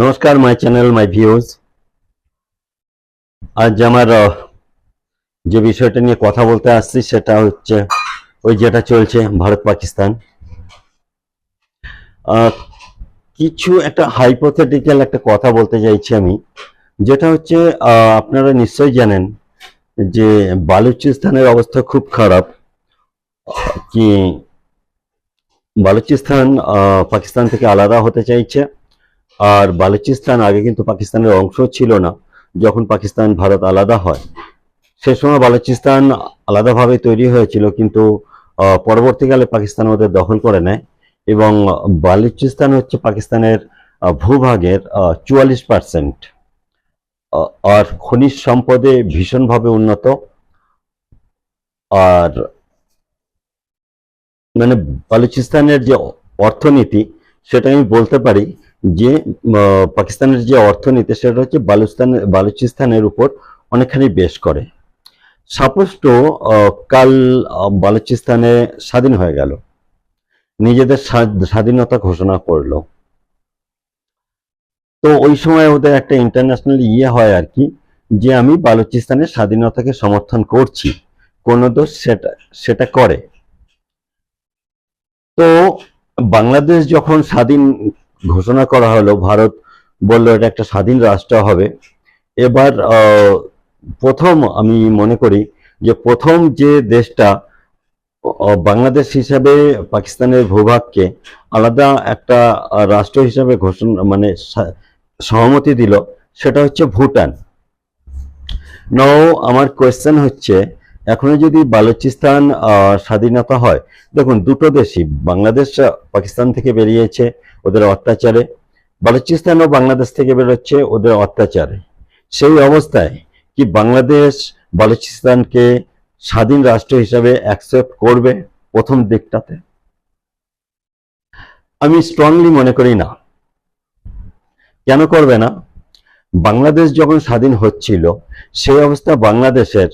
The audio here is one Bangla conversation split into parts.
নমস্কার মাই চ্যানেল মাই ভিউজ আজ আমার যে বিষয়টা নিয়ে কথা বলতে আসছি সেটা হচ্ছে ওই যেটা চলছে ভারত পাকিস্তান। কিছু একটা হাইপোথেটিক্যাল একটা কথা বলতে চাইছি আমি, যেটা হচ্ছে আপনারা নিশ্চয়ই জানেন যে বালুচিস্তানের অবস্থা খুব খারাপ। কি বালুচিস্তান পাকিস্তান থেকে আলাদা হতে চাইছে। আর বালুচিস্তান আগে কিন্তু পাকিস্তানের অংশ ছিল না, যখন পাকিস্তান, ভারত আলাদা হয়। সে সময় বালুচিস্তান আলাদাভাবে তৈরি হয়েছিল, কিন্তু পরবর্তীকালে পাকিস্তান ওদের দখল করে নেয় এবং বালুচিস্তান হচ্ছে পাকিস্তানের ভূভাগের চুয়াল্লিশ পার্সেন্ট। আর খনিজ সম্পদে ভীষণভাবে উন্নত। আর মানে বালুচিস্তানের যে অর্থনীতি, সেটা আমি বলতে পারি যে পাকিস্তানের যে অর্থনীতি সেটা হচ্ছে বালুস্তান, বালুচিস্তানের উপর অনেকখানি বেশ করে। সাপোজ টু কাল বালুচিস্তানে স্বাধীন হয়ে গেল। নিজেদের স্বাধীনতা ঘোষণা করল। তো ওই সময় ওদের একটা ইন্টারন্যাশনাল ইয়ে হয় আর কি, যে আমি বালুচিস্তানের স্বাধীনতাকে সমর্থন করছি। কোনো দোষ সেটা সেটা করে। তো বাংলাদেশ যখন স্বাধীন ঘোষণা করা হলো, ভারত বলল এটা একটা স্বাধীন রাষ্ট্র হবে। এবার প্রথম আমি মনে করি যে প্রথম যে দেশটা বাংলাদেশ হিসাবে পাকিস্তানের ভূভাগকে আলাদা একটা রাষ্ট্র হিসাবে ঘোষণা মানে সহমতি দিল, সেটা হচ্ছে ভুটান। নও, আমার কোয়েশ্চেন হচ্ছে এখনও যদি বালুচিস্তান স্বাধীনতা হয়, দেখুন, দুটো দেশই, বাংলাদেশ পাকিস্তান থেকে বেরিয়েছে ওদের অত্যাচারে বালুচিস্তানও বাংলাদেশ থেকে বেরোচ্ছে ওদের অত্যাচারে। সেই অবস্থায় কি বাংলাদেশ বালুচিস্তানকে স্বাধীন রাষ্ট্র হিসাবে অ্যাকসেপ্ট করবে প্রথম দিকটাতে? আমি স্ট্রংলি মনে করি না। কেন করবে না? বাংলাদেশ যখন স্বাধীন হচ্ছিল, সেই অবস্থা বাংলাদেশের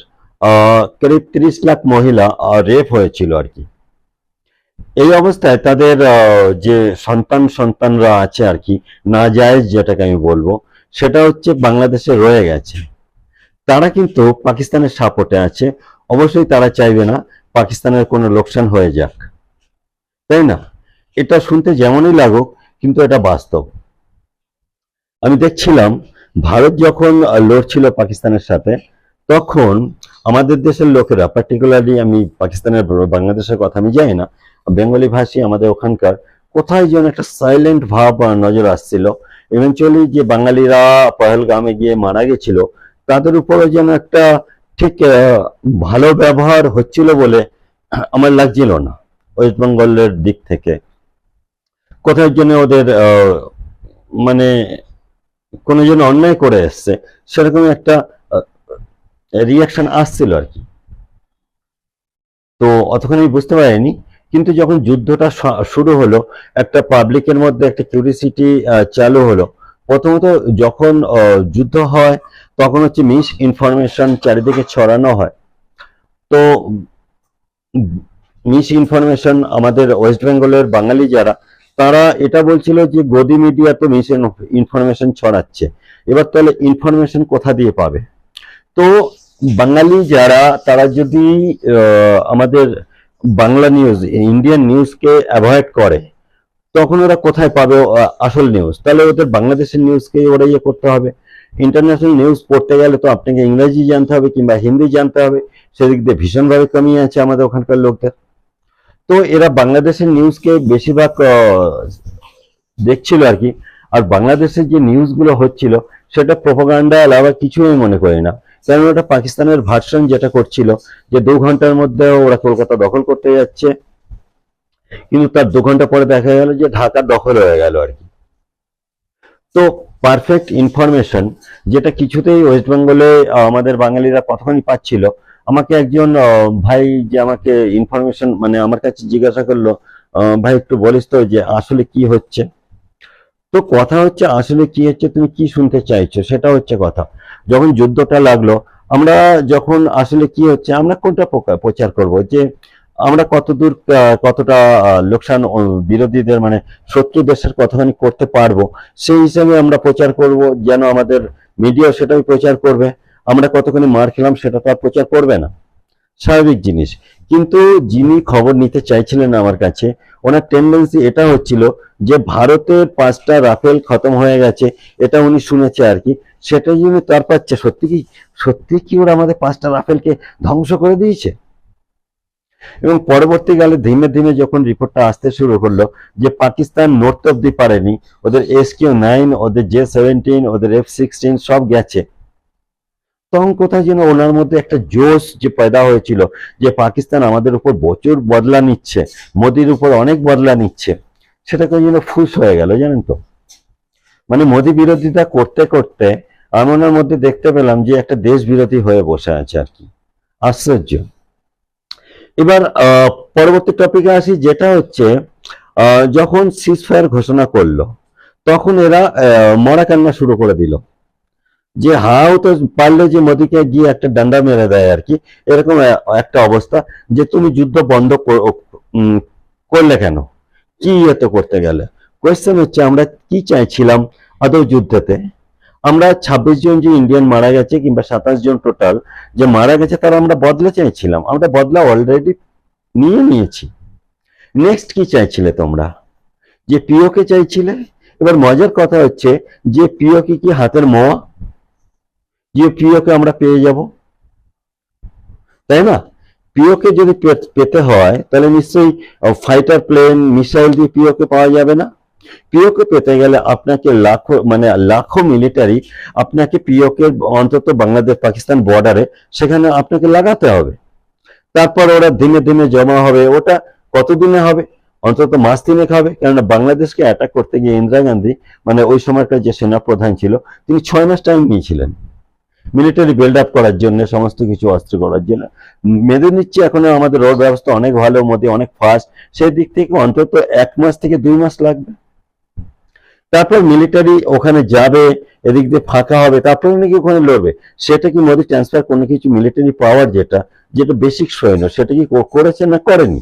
করিব তিরিশ লাখ মহিলা রেপ হয়েছিল আর কি। এই অবস্থায় তাদের যে সন্তান সন্তানরা আছে আর কি, না যায় যেটাকে আমি বলব, সেটা হচ্ছে বাংলাদেশে রয়ে গেছে। তারা কিন্তু পাকিস্তানের সাপোর্টে আছে, অবশ্যই তারা চাইবে না পাকিস্তানের কোনো লোকসান হয়ে যাক। তাই না? এটা শুনতে যেমনই লাগুক, কিন্তু এটা বাস্তব। আমি দেখছিলাম, ভারত যখন লড়ছিল পাকিস্তানের সাথে তখন আমাদের দেশের লোকেরা পার্টিকুলারলি আমি পাকিস্তানের বাংলাদেশের কথা আমি জানি না, বেঙ্গলি ভাষী আমাদের ওখানকার, কোথায় যেন একটা সাইলেন্ট ভাব নজর আসছিল। ইভেনচুয়ালি যে বাঙালিরা পহেলগামে গিয়ে মারা গেছিল, তাদের উপরও যেন একটা ঠিক ভালো ব্যবহার হচ্ছিল বলে আমার লাগছিল না ওয়েস্ট বেঙ্গলের দিক থেকে। কোথায় যেন ওদের মানে কোনো যেন অন্যায় করে এসছে সেরকম একটা রিয়াকশন আসছিল আর কি। তো অতক্ষণ আমি বুঝতে পারিনি, কিন্তু যখন যুদ্ধটা শুরু হলো, একটা পাবলিকের মধ্যে একটা কিউরিসিটি চালু হলো। প্রথমত যখন যুদ্ধ হয়, তখন হচ্ছে মিস ইনফরমেশন চারিদিকে ছড়ানো হয়। তো মিস ইনফরমেশন আমাদের ওয়েস্ট বেঙ্গলের বাঙালি যারা, তারা এটা বলছিল যে গদি মিডিয়া তো মিস ইনফরমেশন ছড়াচ্ছে। এবার তাহলে ইনফরমেশন কোথা দিয়ে পাবে? তো বাঙালি যারা, তারা যদি আমাদের বাংলা নিউজ ইন্ডিয়ান নিউজকে অ্যাভয়েড করে, তখন ওরা কোথায় পাবে আসল নিউজ তাহলে ওদের বাংলাদেশের নিউজকে ওরা ইয়ে করতে হবে। ইন্টারন্যাশনাল নিউজ পড়তে গেলে তো আপনাকে ইংরেজি জানতে হবে কিংবা হিন্দি জানতে হবে, সেদিক দিয়ে ভীষণভাবে কমিয়ে আছে আমাদের ওখানকার লোকদের। তো এরা বাংলাদেশের নিউজকে বেশিরভাগ দেখছিল আর কি। আর বাংলাদেশের যে নিউজগুলো হচ্ছিল, সেটা প্রোপাগান্ডা আলাদা কিছুই মনে করি না। কারণ ওটা পাকিস্তানের ভার্সন যেটা করছিল, যে দু ঘণ্টার মধ্যে ওরা কলকাতা দখল করতে যাচ্ছে। কিন্তু তার দু ঘণ্টা পরে দেখা গেল যে ঢাকা দখল হয়ে গেল আর কি। তো পারফেক্ট ইনফরমেশন যেটা কিছুতেই ওয়েস্ট বেঙ্গলে আমাদের বাঙালিরা কতখানি পাচ্ছিল, আমাকে একজন ভাই যে আমাকে ইনফরমেশন মানে আমার কাছে জিজ্ঞাসা করল ভাই একটু বলিস তো যে আসলে কি হচ্ছে? তো কথা হচ্ছে, আসলে কি হচ্ছে, তুমি কি শুনতে চাইছো? সেটা হচ্ছে কথা। যখন যুদ্ধটা লাগল, আমরা যখন আসলে কি হচ্ছে, আমরা কোনটা প্রচার করব? যে আমরা কতদূর কতটা লোকসান বিরোধীদের মানে শত্রু দেশের কতখানি করতে পারব, সেই হিসাবে আমরা প্রচার করব, যেন আমাদের মিডিয়া সেটাই প্রচার করবে। আমরা কতখানি মার খেলাম, সেটা তো আর প্রচার করবে না। স্বাভাবিক জিনিস। কিন্তু যিনি খবর নিতে চাইছিলেন আমার কাছে, ওনার টেন্ডেন্সি এটা হচ্ছিল যে ভারতের পাঁচটা রাফেল খতম হয়ে গেছে, এটা উনি শুনেছে আর কি। সেটাই জন্য তার পাচ্ছে, সত্যি কি সত্যি কি ওরা আমাদের পাঁচটা রাফেলকে ধ্বংস করে দিয়েছে? এবং পরবর্তীকালে ধীমে ধীমে যখন রিপোর্টটা আসতে শুরু করল যে পাকিস্তান নর্থ অব্দি পারেনি, ওদের এস কিউ নাইন ওদের জে সেভেন্টিন ওদের এফ সিক্সটিন সব গেছে। তখন কোথায় যেন ওনার মধ্যে একটা জোশ যে পয়দা হয়েছিল, যে পাকিস্তান আমাদের উপর প্রচুর বদলা নিচ্ছে, মোদির উপর অনেক বদলা নিচ্ছে, সেটাকে যেন ফুস হয়ে গেল, জানেন তো? মানে মোদি বিরোধিতা করতে করতে আমি ওনার মধ্যে দেখতে পেলাম যে একটা দেশ বিরোধী হয়ে বসে আছে আর কি। আশ্চর্য। এবার পরবর্তী টপিকে আসি, যেটা হচ্ছে যখন সিজ ফায়ার ঘোষণা করল, তখন এরা মরা কান্না শুরু করে দিল। যে হাও তো পারলে যে মোদীকে গিয়ে একটা ডান্ডা মেরে দেয় আর কি, এরকম একটা অবস্থা যে তুমি যুদ্ধ বন্ধ করলে কেন? কি এত করতে গেলে? কোয়েশ্চেন হচ্ছে আমরা কি চাইছিলাম আদৌ যুদ্ধতে? আমরা ছাব্বিশ জন যে ইন্ডিয়ান মারা গেছে কিংবা সাতাশ জন টোটাল যে মারা গেছে তারা আমরা বদলা চাইছিলাম। আমরা বদলা অলরেডি নিয়ে নিয়েছি। নেক্সট কি চাইছিলে তোমরা? যে পিওকে চাইছিলে? এবার মজার কথা হচ্ছে যে পিওকে কি হাতের মোয়া? যে পিওকে আমরা পেয়ে যাব। তাই না? পিওকে যদি পেতে হয়, তাহলে নিশ্চয়ই ফাইটার প্লেন মিসাইল দিয়ে পিওকে পাওয়া যাবে না। পিওকে পেতে গেলে আপনাকে লাখো মানে লাখো মিলিটারি আপনাকে পিওকে অন্তত বাংলাদেশ পাকিস্তান বর্ডারে সেখানে আপনাকে লাগাতে হবে। তারপর ওরা দিনে দিনে জমা হবে। ওটা কতদিনে হবে? অন্তত মাস তিনেক হবে। কেননা বাংলাদেশকে অ্যাটাক করতে গিয়ে ইন্দিরা গান্ধী মানে ওই সময়কার যে সেনা প্রধান ছিল, তিনি ছয় মাস টাইম নিয়েছিলেন। মিলিটারি বিল্ড আপ করার জন্য, সমস্ত কিছু অস্ত্র করার জন্য। মেনে নিচ্ছি এখন আমাদের রোড ব্যবস্থা অনেক ভালো, মোদী অনেক ফাস্ট সেই দিক থেকে অন্তত এক মাস থেকে দুই মাস লাগবে। তারপর মিলিটারি ওখানে যাবে, এদিক দিয়ে ফাঁকা হবে, তারপর নাকি ওখানে লড়বে? সেটা কি মোদী ট্রান্সফার কোনো কিছু মিলিটারি পাওয়ার যেটা যেটা বেসিক সৈন্য, সেটা কি করেছে না করেনি?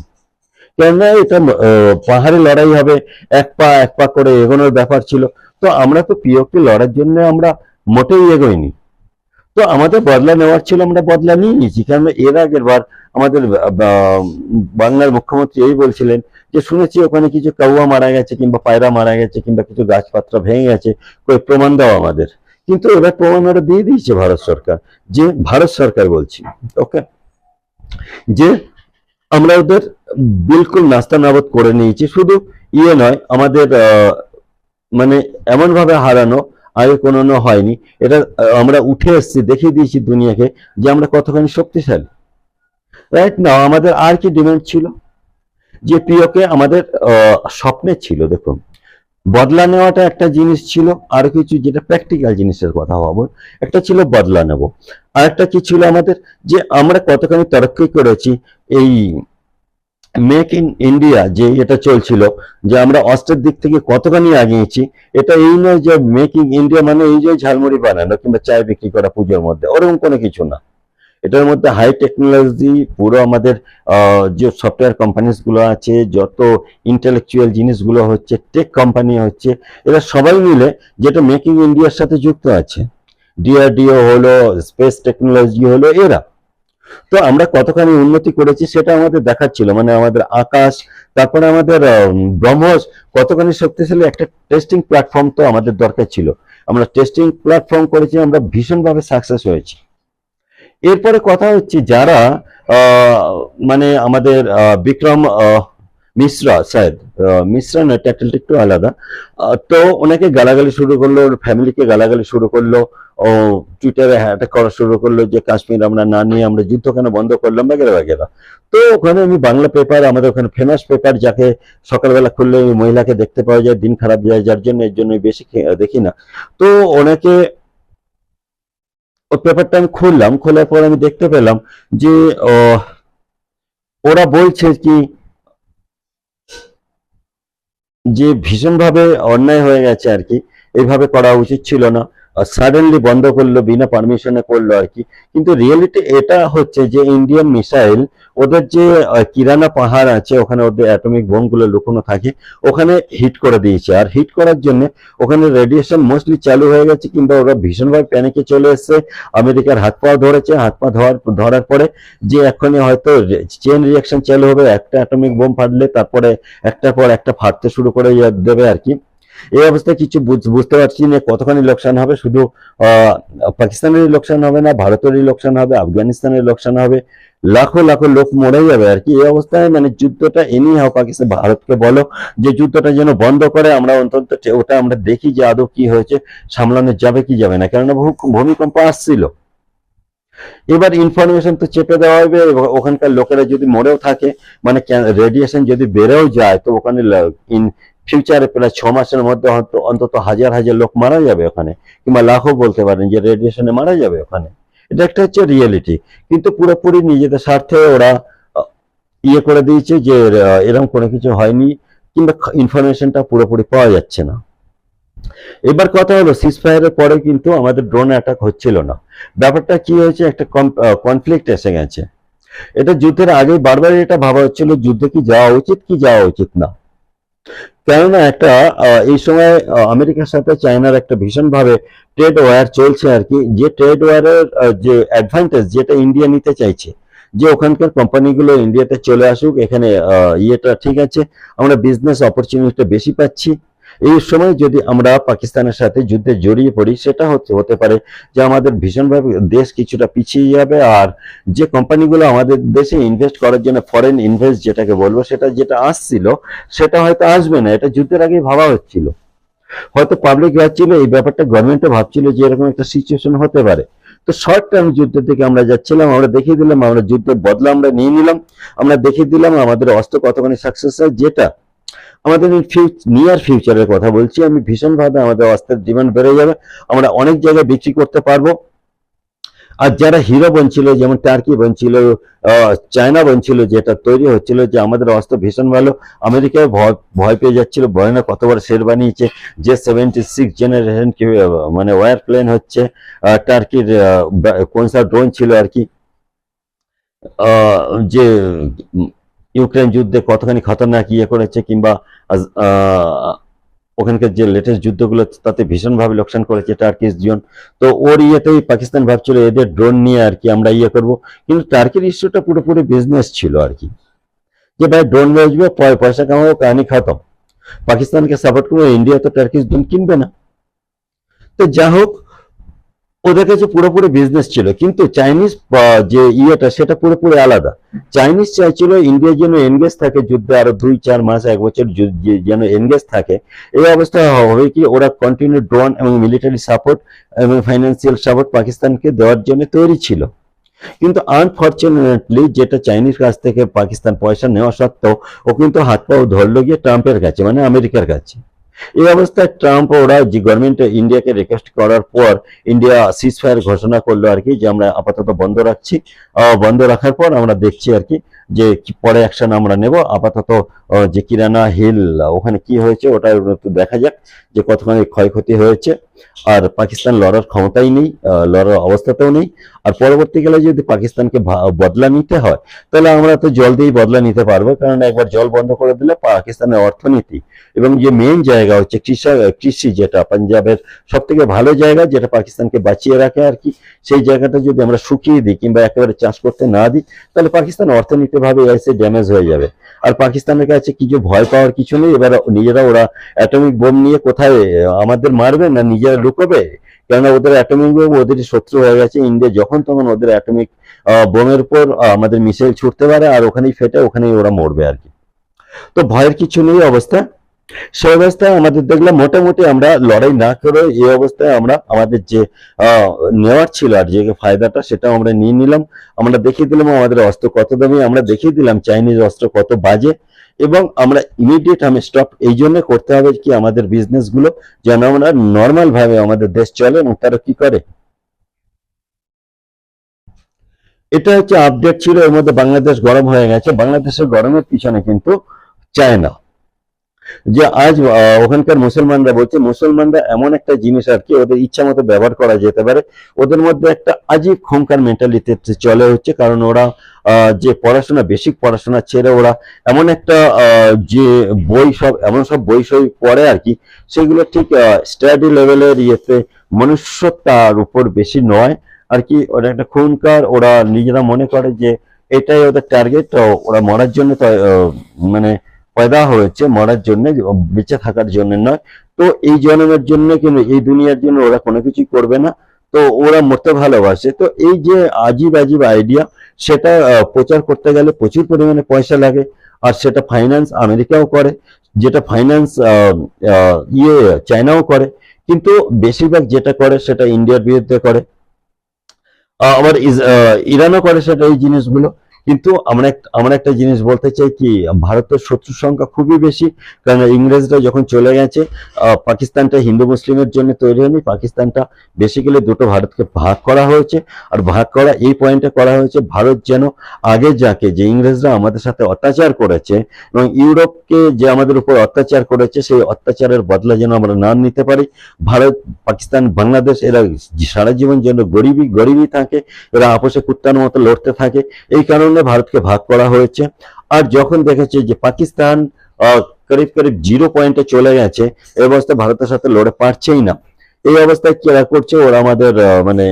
কেননা এটা পাহাড়ে লড়াই হবে, এক পা এক পা করে এগোনোর ব্যাপার ছিল। তো আমরা তো পিওকে লড়ার জন্য আমরা মোটেই এগোইনি। তো আমাদের বদলা নেওয়ার ছিল, আমরা বদলা নিয়ে নিয়েছি। কারণ এর আগের বার আমাদের বাংলার মুখ্যমন্ত্রী এই বলছিলেন যে, শুনেছি ওখানে কিছু কাউয়া মারা গেছে কিংবা পায়রা মারা গেছে কিংবা কিছু গাছপাত্র ভেঙে গেছে, কই প্রমাণ দাও আমাদের। কিন্তু এবার প্রমাণ ওরা দিয়ে দিয়েছে ভারত সরকার, যে ভারত সরকার বলছি, ওকে? যে আমরা ওদের বিলকুল নাস্তা নাবদ করে নিয়েছি, শুধু ইয়ে নয়, আমাদের মানে এমন ভাবে হারানো আগে কোনো হয়নি। এটা আমরা উঠে এসেছি, দেখিয়ে দিয়েছি দুনিয়াকে যে আমরা কতখানি শক্তিশালী। রাইট না আমাদের আর কি ডিমান্ড ছিল? যে প্রিয়কে আমাদের স্বপ্নে ছিল, দেখুন। বদলা নেওয়াটা একটা জিনিস ছিল, আর কিছু যেটা প্র্যাকটিক্যাল জিনিসের কথা ভাবো। একটা ছিল বদলা নেব। আর একটা কি ছিল আমাদের? যে আমরা কতখানি তরক্কি করেছি এই মেক ইন ইন্ডিয়া যে এটা চলছিল, যে আমরা অস্ত্রের দিক থেকে কতখানি আগিয়েছি, এটা এই নয় যে মেক ইন ইন্ডিয়া মানে এই যে ঝালমুড়ি বানানো কিংবা চায় বিক্রি করা পুজোর মধ্যে, ওরকম কোনো কিছু না। এটার মধ্যে হাই টেকনোলজি পুরো আমাদের যে সফটওয়্যার কোম্পানিজগুলো আছে, যত ইন্টেলেকচুয়াল জিনিসগুলো হচ্ছে টেক কোম্পানি হচ্ছে, এরা সবাই মিলে যেটা মেকিং ইন্ডিয়ার সাথে যুক্ত আছে। ডিআরডিও হলো স্পেস টেকনোলজি হলো, এরা। তো আমরা কতখানি উন্নতি করেছি সেটা আমাদের দেখাচ্ছিল মানে আমাদের আকাশ, তারপরে আমাদের ব্রহ্মস কতখানি শক্তিশালী একটা টেস্টিং প্ল্যাটফর্ম তো আমাদের দরকার ছিল। আমরা টেস্টিং প্ল্যাটফর্ম করেছি, আমরা ভীষণভাবে সাকসেস হয়েছি। এরপরে কথা হচ্ছে যারা মানে আমাদের বিক্রম মিশ্রা স্যার মিশ্রা না টাইটেলটা একটু আলাদা। তো ওনাকে গালাগালি শুরু করল ফ্যামিলিকে গালাগালি শুরু করল, ও টুইটারে অ্যাটাক করা শুরু করল যে, কাশ্মীর আমরা না নিয়ে আমরা যুদ্ধ কেন বন্ধ করলাম? বাগেরা বাগেরা। তো ওখানে আমি বাংলা পেপার আমাদের ওখানে ফেমাস পেপার যাকে সকালবেলা খুললে ওই মহিলাকে দেখতে পাওয়া যায়, দিন খারাপ যায়, যার জন্য, এর জন্য বেশি দেখি না। তো ওনাকে ওই পেপারটা আমি খুললাম, খোলার পর আমি দেখতে পেলাম যে ওরা বলছে কি যে ভীষণভাবে অন্যায় হয়ে গেছে আর কি এইভাবে করা উচিত ছিল না। সাডেনলি বন্ধ করল, বিনা পারমিশনে করল আর কি। কিন্তু রিয়েলিটি এটা হচ্ছে যে ইন্ডিয়ান মিসাইল ওদের যে কিরানা পাহাড় আছে, ওখানে ওদের অ্যাটমিক বোমগুলো লুকোনো থাকে, ওখানে হিট করে দিয়েছে। আর হিট করার জন্য ওখানে রেডিয়েশন মোস্টলি চালু হয়ে গেছে, কিংবা ওরা ভীষণভাবে প্যানিকে চলে এসছে। আমেরিকার হাত পা ধরেছে, হাত পা ধরার ধরার পরে যে এখনই হয়তো চেন রিয়াকশন চালু হবে, একটা অ্যাটমিক বোম ফাটলে তারপরে একটার পর একটা ফাটতে শুরু করে দেবে আর কি। এই অবস্থায় কিছু বুঝতে পারছি না কতখানি লোকসান হবে। শুধু আহ, পাকিস্তানেরই লোকসান হবে না ভারতেরই লোকসান হবে আফগানিস্তানের লোকসান হবে। লাখো লাখো লোক মরে যাবে আর কি। এই অবস্থায় মানে যুদ্ধটা এনি হাও পাকিস্তান ভারতকে বলো যে যুদ্ধটা যেন বন্ধ করে আমরা অন্তত ওটা আমরা দেখি যে আদৌ কি হয়েছে সামলানো যাবে কি যাবে না। কেননা ভূমিকম্প আসছিল। এবার ইনফরমেশন তো চেপে দেওয়া হবে ওখানকার লোকেরা যদি মরেও থাকে মানে রেডিয়েশন যদি বেড়েও যায় তো ওখানে ফিউচারে প্রায় ছ মাসের মধ্যে অন্তত হাজার হাজার লোক মারা যাবে ওখানে, কিংবা লাখও বলতে পারেন যে রেডিয়েশনে মারা যাবে ওখানে। এটা একটা হচ্ছে রিয়েলিটি কিন্তু পুরোপুরি নিজেদের স্বার্থে ওরা ইয়ে করে দিয়েছে যে এরকম কোনো কিছু হয়নি, কিংবা ইনফরমেশনটা পুরোপুরি পাওয়া যাচ্ছে না। এবার কথা হলো সিস ফায়ারের পরে কিন্তু আমাদের ড্রোন অ্যাটাক হচ্ছিল না। ব্যাপারটা কি হয়েছে, একটা কনফ্লিক্ট এসে গেছে। এটা যুদ্ধের আগে বারবার এটা ভাবা হচ্ছিল, যুদ্ধে কি যাওয়া উচিত, কি যাওয়া উচিত না। কেননা একটা এই সময় আমেরিকার সাথে চায়নার একটা ভীষণভাবে ট্রেড ওয়ার চলছে আর কি, যে ট্রেড ওয়ারের যে অ্যাডভান্টেজ যেটা ইন্ডিয়া নিতে চাইছে, যে ওখানকার কোম্পানিগুলো ইন্ডিয়াতে চলে আসুক, এখানে ইয়েটা ঠিক আছে, আমরা বিজনেস অপরচুনিটিটা বেশি পাচ্ছি। এই সময় যদি আমরা পাকিস্তানের সাথে যুদ্ধে জড়িয়ে পড়ি, সেটা হচ্ছে, হতে পারে যে আমাদের ভীষণভাবে দেশ কিছুটা পিছিয়ে যাবে আর যে কোম্পানিগুলো আমাদের দেশে ইনভেস্ট করার জন্য ফরেন ইনভেস্ট যেটাকে বলব, সেটা যেটা আসছিল, সেটা হয়তো আসবে না। এটা যুদ্ধের আগেই ভাবা হচ্ছিল। হয়তো পাবলিক ভাবছিল, এই ব্যাপারটা গভর্নমেন্টও ভাবছিল যে এরকম একটা সিচুয়েশন হতে পারে। তো শর্ট টার্ম যুদ্ধের দিকে আমরা যাচ্ছিলাম, আমরা দেখিয়ে দিলাম, আমরা যুদ্ধের বদলা আমরা নিয়ে নিলাম, আমরা দেখিয়ে দিলাম আমাদের অস্ত্র কতখানি সাকসেস হয় যেটা আমাদের নিয়ার ফিউচারের কথা বলছি, আমি ভীষণভাবে আমাদের অস্ত্রের ডিমান্ড বেড়ে যাবে। আমরা অনেক জায়গায় বিক্রি করতে পারব। আর যারা হিরো বনছিল, যেমন টার্কি বনছিল চায়না বনছিল, যেটা তৈরি হচ্ছিল, যে আমাদের অস্ত্র ভীষণ ভালো। আমেরিকায় ভয় পেয়ে যাচ্ছিল, ভয় না কতবার শের বানিয়েছে। যে সেভেন্টি সিক্স জেনারেশন মানে ওয়ার প্লেন হচ্ছে টার্কির কোন ড্রোন ছিল আর কি। যে ইউক্রেন যুদ্ধে কতখানি খতরনাক ইয়ে করেছে কিংবা ওখানকার যে লেটেস্ট যুদ্ধগুলো, তাতে ভীষণভাবে লোকসান করেছে টার্কিশ জন তো ওর ইয়েতেই পাকিস্তান ভাবছিল এদের ড্রোন নিয়ে আর কি আমরা ইয়ে করব। কিন্তু টার্কির ইস্যুটা পুরোপুরি বিজনেস ছিল আর কি। যে ভাই ড্রোন বেচবে পয়- পয়সা কামাবো, কাহানি খতম। পাকিস্তানকে সাপোর্ট করব ইন্ডিয়া তো টার্কিশ ড্রোন কিনবে না। তো যা হোক ওদের কাছে পুরোপুরি বিজনেস ছিল। কিন্তু চাইনিজ যে ইয়েটা, সেটা পুরোপুরি আলাদা। চাইনিজ চাইছিল ইন্ডিয়া যেন এনগেজ থাকে যুদ্ধে আরও দুই, চার মাস, এক বছর যেন এনগেজ থাকে। এই অবস্থা হবে কি, ওরা কন্টিনিউ ড্রোন এবং মিলিটারি সাপোর্ট এবং ফাইন্যান্সিয়াল সাপোর্ট পাকিস্তানকে দেওয়ার জন্য তৈরি ছিল। কিন্তু আনফর্চুনেটলি যেটা চাইনিজ কাছ থেকে পাকিস্তান পয়সা নেওয়া সত্ত্বেও ও কিন্তু হাত পাও ধরলো গিয়ে ট্রাম্পের কাছে মানে আমেরিকার কাছে। এই অবস্থায় ট্রাম্প ওরা যে গভর্নমেন্ট ইন্ডিয়াকে রিকোয়েস্ট করার পর ইন্ডিয়া সিজ ফায়ার ঘোষণা করল আর কি, যে আমরা আপাতত বন্ধ রাখছি। বন্ধ রাখার পর আমরা দেখছি আর কি যে পরে অ্যাকশন আমরা নেব। আপাতত যে কিরানা হিল, ওখানে কি হয়েছে ওটা একটু দেখা যাক যে কতখানি ক্ষয়ক্ষতি হয়েছে। আর পাকিস্তান লড়ার ক্ষমতাই নেই লড়ার অবস্থাতেও নেই। আর পরবর্তীকালে যদি পাকিস্তানকে বদলা নিতে হয়, তাহলে আমরা তো জল দিয়েই বদলা নিতে পারব। কারণ একবার জল বন্ধ করে দিলে পাকিস্তানের অর্থনীতি এবং যে মেইন জায়গা হচ্ছে কৃষি কৃষি যেটা পাঞ্জাবের সব থেকে ভালো জায়গা, যেটা পাকিস্তানকে বাঁচিয়ে রাখে আর কি, সেই জায়গাটা যদি আমরা শুকিয়ে দিই কিংবা একেবারে চাষ করতে না দিই, তাহলে পাকিস্তান অর্থনীতিভাবে এসে ড্যামেজ হয়ে যাবে। আর পাকিস্তানের কাছে কিছু ভয় পাওয়ার কিছু নেই, এবার নিজেরা ওরা অ্যাটমিক বোম নিয়ে কোথায়, আমাদের মারবে না নিজেরা লুকোবে কেননা ওদের অ্যাটমিক বোম ওদের শত্রু হয়ে গেছে ইন্ডিয়া যখন তখন ওদের অ্যাটমিক বোমের উপর আমাদের মিসাইল ছুটতে পারে আর ওখানেই ফেটে ওখানেই ওরা মরবে আর কি। তো ভয়ের কিছু নেই অবস্থা। সেই অবস্থায় আমাদের দেখলাম মোটামুটি আমরা লড়াই না করে এই অবস্থায় আমরা আমাদের যে আহ, নেওয়ার ছিল আর যে ফায়দাটা সেটাও আমরা নিয়ে নিলাম। আমরা দেখিয়ে দিলাম আমাদের অস্ত্র কত দামি আমরা দেখিয়ে দিলাম চাইনিজ অস্ত্র কত বাজে। এবং আমরা ইমিডিয়েট আমি স্টপ এই জন্য করতে হবে কি আমাদের বিজনেসগুলো যেন আমরা নর্মাল ভাবে আমাদের দেশ চলে এবং তারা কি করে? এটা হচ্ছে আপডেট ছিল, এর মধ্যে বাংলাদেশ গরম হয়ে গেছে। বাংলাদেশের গরমের পিছনে কিন্তু চায়না যে আজ ওখানকার মুসলমানরা বলছে, মুসলমানরা এমন একটা জিনিস আর কি, ওদের ইচ্ছা মতো ব্যবহার করা যেতে পারে। ওদের মধ্যে একটা আজীব খঙ্কার মেন্টালিটি চলে হচ্ছে, কারণ ওরা যে পড়াশোনা বেসিক পড়াশোনা ছেড়ে ওরা এমন একটা যে বই সব, এমন সব বই সই পড়ে আর কি, সেগুলো ঠিক স্টাডি লেভেলের ইয়েতে মনুষ্যতার উপর বেশি নয় আর কি, ওরা একটা খুনকার, ওরা নিজেরা মনে করে যে এটাই ওদের টার্গেট ওরা মরার জন্য মানে পয়দা হয়েছে মরার জন্য, বেঁচে থাকার জন্য নয়। তো এই জন্মের জন্য কিন্তু এই দুনিয়ার জন্য ওরা কোনো কিছুই করবে না। তো ওরা মরতে ভালোবাসে। তো এই যে আজীব আজীব আইডিয়া সেটা প্রচার করতে গেলে প্রচুর পরিমাণে পয়সা লাগে। আর সেটা ফাইন্যান্স আমেরিকাও করে, যেটা ফাইন্যান্স ইয়ে চায়নাও করে। কিন্তু বেশিরভাগ যেটা করে, সেটা ইন্ডিয়ার বিরুদ্ধে করে। আবার ইরানও করে সেটা এই জিনিসগুলো। কিন্তু আমরা আমরা একটা জিনিস বলতে চাই কি, ভারতের শত্রুর সংখ্যা খুবই বেশি, কারণ ইংরেজরা যখন চলে গেছে পাকিস্তানটা হিন্দু মুসলিমের জন্য তৈরি হয়নি, পাকিস্তানটা বেসিক্যালি দুটো ভারতকে ভাগ করা হয়েছে, আর ভাগ করা, এই পয়েন্টে করা হয়েছে ভারত যেন আগে যাকে, যে ইংরেজরা আমাদের সাথে অত্যাচার করেছে, এবং ইউরোপকে যে আমাদের উপর অত্যাচার করেছে, সেই অত্যাচারের বদলা যেন আমরা না নিতে পারি। ভারত, পাকিস্তান, বাংলাদেশ, এরা সারা জীবন যেন গরিবই গরিবই থাকে, এরা আপোষে কুত্তার মতো লড়তে থাকে। এই কারণে ভারতকে ভাগ করা হয়েছে। আর যখন দেখেছে যে পাকিস্তান করিব করিব জিরো পয়েন্টে চলে গেছে, এই অবস্থায় ভারতের সাথে লড়ে পারছেই না। এই অবস্থায় কি করছে ওরা আমাদের মানে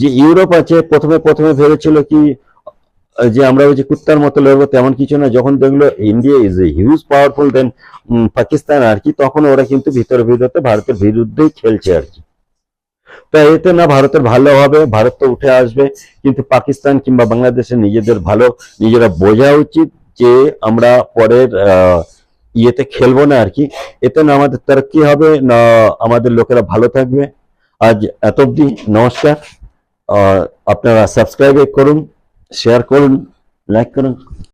যে ইউরোপ আছে, প্রথমে প্রথমে ভেবেছিল কি যে আমরা ওই যে কুত্তার মতো লড়বো তেমন কিছু না। যখন দেখল India is a huge powerful then Pakistan আর কি, তখন ওরা কিন্তু ভিতরে ভিতরে ভারতের বিরুদ্ধেই খেলছে আর কি। তা এতে না ভারতের ভালো হবে, ভারত তো উঠে আসবে, কিন্তু পাকিস্তান কিংবা বাংলাদেশের নিজেদের ভালো, নিজেরা বোঝা উচিত যে আমরা পরের ইয়েতে খেলব না আর কি। এতে না আমাদের তরক্কি হবে, না আমাদের লোকেরা ভালো থাকবে। আজ এত অব্দি নমস্কার। আপনারা সাবস্ক্রাইব করুন শেয়ার করুন লাইক করুন।